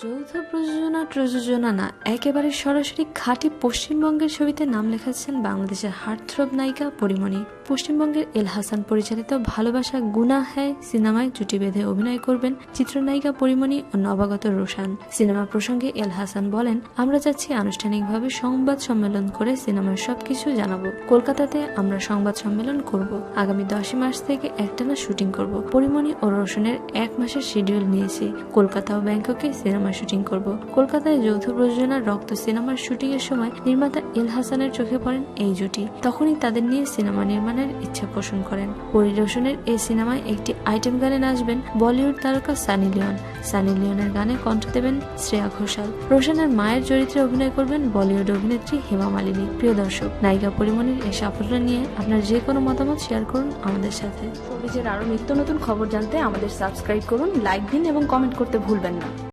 যৌথ প্রযোজনা প্রযোজনা না, একেবারে সরাসরি খাঁটি পশ্চিমবঙ্গের ছবিতে নাম লেখাচ্ছেন বাংলাদেশের হার্টথ্রব নায়িকা পরিমণি। পশ্চিমবঙ্গের এল হাসান পরিচালিত ভালোবাসা গুনা হ্যায় সিনেমায় জুটি বেঁধে অভিনয় করবেন চিত্রনায়িকা পরিমণি ও নবাগত রোশান। সিনেমা প্রসঙ্গে এল হাসান বলেন, আমরা যাচ্ছি আনুষ্ঠানিকভাবে সংবাদ সম্মেলন করে সিনেমার সবকিছু জানাব। কলকাতাতে আমরা সংবাদ সম্মেলন করব। আগামী দশই মার্চ থেকে একটানা শুটিং করব। পরিমণি ও রোশনের এক মাসের শিডিউল নিয়েছি। কলকাতা ও ব্যাংককে সিনেমা শুটিং করব। কলকাতায় যৌথ প্রযোজনার রক্ত সিনেমার শুটিং এর সময় নির্মাতা এল হাসানের চোখে পড়েন এই জুটি। তখনই তাদের নিয়ে সিনেমা নির্মাণের ইচ্ছা পোষণ করেন। পরিদর্শনের এই সিনেমায় একটি আইটেম গানে নাচবেন বলিউড তারকা সানি লিওন। সানি লিওনের গানে কণ্ঠ দেবেন শ্রেয়া ঘোষাল। রোশনের মায়ের চরিত্রে অভিনয় করবেন বলিউড অভিনেত্রী হেমা মালিনী। প্রিয় দর্শক, নায়িকা পরিমণির এই সাফল্য নিয়ে আপনার যে কোনো মতামত শেয়ার করুন আমাদের সাথে। শোবিজের আরও নিত্য নতুন খবর জানতে আমাদের সাবস্ক্রাইব করুন, লাইক দিন এবং কমেন্ট করতে ভুলবেন না।